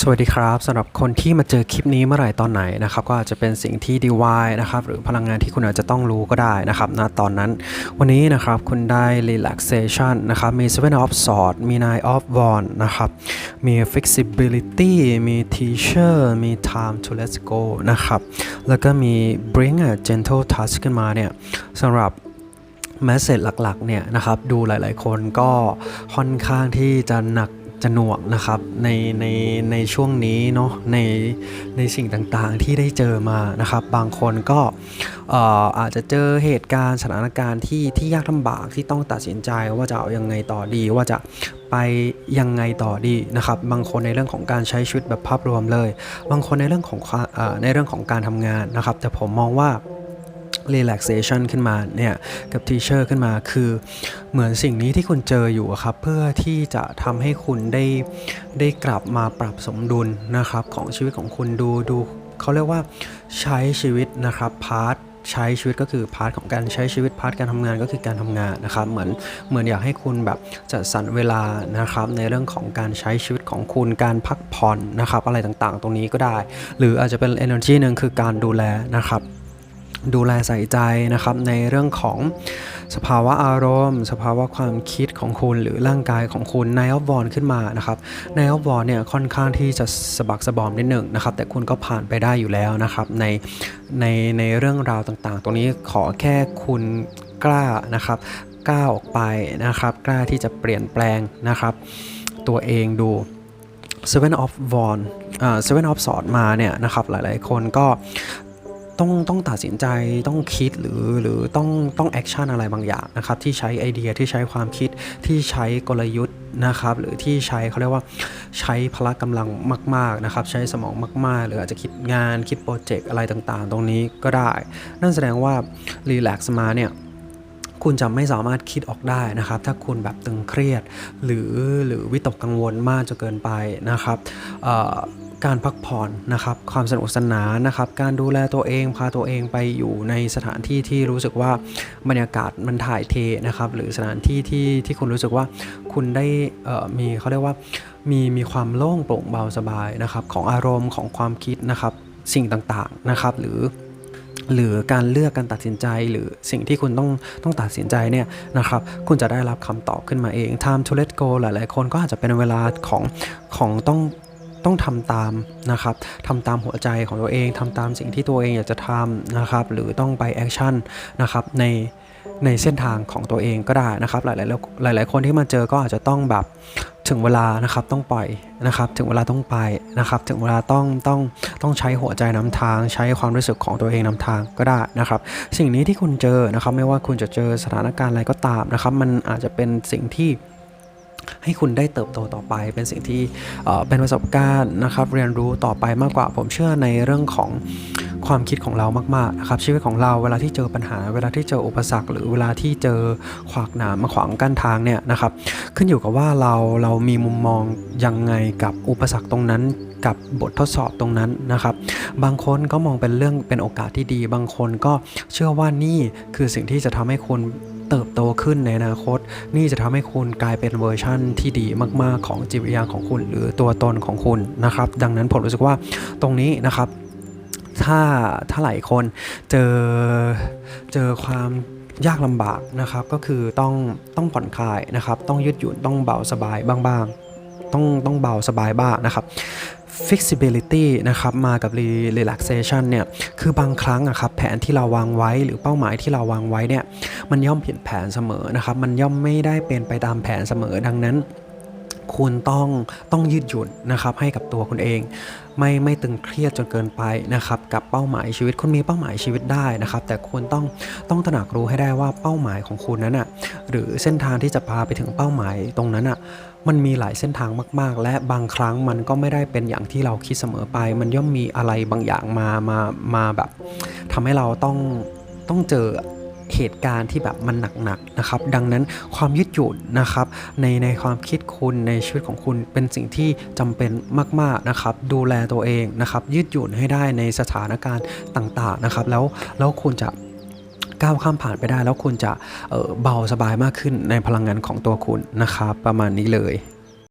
สวัสดีครับสำหรับคนที่มาเจอคลิปนี้เมื่อไหร่ตอนไหนนะครับก็อาจจะเป็นสิ่งที่ DIY นะครับหรือพลังงานที่คุณอาจจะต้องรู้ก็ได้นะครับณตอนนั้น วันนี้นะครับคุณได้ relaxation นะครับมี seven of swords มี nine of wands นะครับมี flexibility มี teacher มี time to let go นะครับแล้วก็มี bring a gentle touch ขึ้นมาเนี่ยสำหรับแมสเซจหลักๆเนี่ยนะครับดูหลายๆคนก็ค่อนข้างที่จะหนัก จะหน่วงนะครับในในในช่วงนี้เนาะในในสิ่งต่างๆที่ได้เจอมานะครับ บางคนก็เอ่อาจจะเจอเหตุการณ์สถานการณ์ที่ที่ยากลำบากที่ต้องตัดสินใจว่าจะเอายังไงต่อดี ว่าจะไปยังไงต่อดีนะครับ บางคนในเรื่องของการใช้ชีวิตแบบภาพรวมเลย บางคนในเรื่องของอในเรื่องของการทำงานนะครับ แต่ผมมองว่า relaxation ขึ้นมาเนี่ยกับ teacher ขึ้นมาคือเหมือนสิ่งนี้ที่คุณเจออยู่ครับเพื่อที่จะทำให้คุณได้ได้กลับมาปรับสมดุลนะครับของชีวิตของคุณดูดูเขาเรียกว่าใช้ชีวิตนะครับพาร์ทใช้ชีวิตก็คือพาร์ทของการใช้ชีวิตพาร์ทการทำงานก็คือการทำงานนะครับเหมือนเหมือนอยากให้คุณแบบจัดสรรเวลานะครับในเรื่องของการใช้ชีวิตของคุณการพักผ่อนนะครับอะไรต่างๆ ตรงนี้ก็ได้ หรืออาจจะเป็น energy หนึ่งคือการดูแลนะครับ ดูแลใส่ใจนะครับในเรื่องของสภาวะอารมณ์ สภาวะความคิดของคุณหรือร่างกายของคุณในออฟวอนขึ้นมานะครับในออฟวอนเนี่ยค่อนข้างที่จะสะบักสะบอมนิดหนึ่งนะครับแต่คุณก็ผ่านไปได้อยู่แล้วนะครับในในในเรื่องราวต่างๆ ตรงนี้ขอแค่คุณกล้านะครับก้าวออกไปนะครับกล้าที่จะเปลี่ยนแปลงนะครับตัวเองดู Seven of w a n d อ่า Seven of Sword มาเนี่ยนะครับหลายๆคนก็ ต้องต้องตัดสินใจต้องคิดหรือหรือต้องต้องแอคชั่นอะไรบางอย่างนะครับที่ใช้ไอเดียที่ใช้ความคิดที่ใช้กลยุทธ์นะครับหรือที่ใช้เขาเรียกว่าใช้พละกำลังมากๆนะครับใช้สมองมาก ๆ หรืออาจจะคิดงานคิดโปรเจกต์อะไรต่างๆ ตรงนี้ก็ได้ นั่นแสดงว่ารีแลกซ์มาเนี่ยคุณจะไม่สามารถคิดออกได้นะครับ ถ้าคุณแบบตึงเครียดหรือหรือวิตกกังวลมากจนเกินไปนะครับ การพักผ่อนนะครับ ความสนุกสนานนะครับ การดูแลตัวเอง พาตัวเองไปอยู่ในสถานที่ที่รู้สึกว่าบรรยากาศมันถ่ายเทนะครับ หรือสถานที่ที่ที่คุณรู้สึกว่าคุณได้เอ่อมีเขาเรียกว่ามีมีความโล่งโปร่งเบาสบายนะครับ ของอารมณ์ของความคิดนะครับสิ่งต่างๆนะครับ หรือหรือการเลือกการตัดสินใจหรือสิ่งที่คุณต้องต้องตัดสินใจเนี่ยนะครับ คุณจะได้รับคำตอบขึ้นมาเอง time to let go หลายๆ คนก็อาจจะเป็นเวลาของของต้อง ต้องทำตามนะครับทำตามหัวใจของตัวเองทำตามสิ่งที่ตัวเองอยากจะทำนะครับหรือต้องไปแอคชั่นนะครับในในเส้นทางของตัวเองก็ได้นะครับ หลายๆหลาย ๆ คนที่มาเจอก็อาจจะต้องแบบถึงเวลานะครับต้องปล่อยนะครับ ถึงเวลาต้องไปนะครับ ถึงเวลาต้องต้องต้องใช้หัวใจนำทาง ใช้ความรู้สึกของตัวเองนำทางก็ได้นะครับ สิ่งนี้ที่คุณเจอนะครับ ไม่ว่าคุณจะเจอสถานการณ์อะไรก็ตามนะครับ มันอาจจะเป็นสิ่งที่ ให้คุณได้เติบโตต่อไป เป็นสิ่งที่เป็นประสบการณ์นะครับ เรียนรู้ต่อไปมากกว่า ผมเชื่อในเรื่องของความคิดของเรามากๆนะครับชีวิตของเราเวลาที่เจอปัญหา เวลาที่เจออุปสรรค หรือเวลาที่เจอขวากหนามมาขวางกั้นทางเนี่ยนะครับ ขึ้นอยู่กับว่าเราเรามีมุมมองยังไงกับอุปสรรคตรงนั้นกับบททดสอบตรงนั้นนะครับ บางคนก็มองเป็นเรื่องเป็นโอกาสที่ดี บางคนก็เชื่อว่านี่คือสิ่งที่จะทำให้คุณ เติบโตขึ้นในอนาคต นี่จะทำให้คุณกลายเป็นเวอร์ชั่นที่ดีมาก ๆ ของจิตวิญญาณของคุณ หรือตัวตนของคุณนะครับ ดังนั้นผมรู้สึกว่าตรงนี้นะครับ ถ้าถ้าหลายคนเจอเจอความยากลำบากนะครับก็คือต้องต้องผ่อนคลายนะครับ ต้องยืดหยุ่นต้องเบาสบายบ้างๆต้องต้องเบาสบายบ้างนะครับ flexibility นะครับมากับ relaxation เนี่ยคือบางครั้งอะครับแผนที่เราวางไว้หรือเป้าหมายที่เราวางไว้เนี่ยมันย่อมผิดแผนเสมอนะครับมันย่อมไม่ได้เป็นไปตามแผนเสมอดังนั้นคุณต้องต้องยืดหยุ่นนะครับให้กับตัวคุณเอง ไม่ไม่ตึงเครียดจนเกินไปนะครับกับเป้าหมายชีวิตคุณมีเป้าหมายชีวิตได้นะครับ แต่คุณต้องต้องตระหนักรู้ให้ได้ว่าเป้าหมายของคุณนั้นอะหรือเส้นทางที่จะพาไปถึงเป้าหมายตรงนั้นอะ มันมีหลายเส้นทางมาก ๆ และบางครั้งมันก็ไม่ได้เป็นอย่างที่เราคิดเสมอไป มันย่อมมีอะไรบางอย่างมามามาแบบทำให้เราต้องต้องเจอเหตุการณ์ที่แบบมันหนักๆนะครับ ดังนั้นความยืดหยุ่นนะครับ ในในความคิดคุณในชีวิตของคุณเป็นสิ่งที่จำเป็นมาก ๆนะครับ ดูแลตัวเองนะครับ ยืดหยุ่นให้ได้ในสถานการณ์ต่าง ๆนะครับ แล้วแล้วคุณจะ ก้าวข้ามผ่านไปได้ แล้วคุณจะเเบาสบายมากขึ้นในพลังงานของตัวคุณนะครับ ประมาณนี้เลย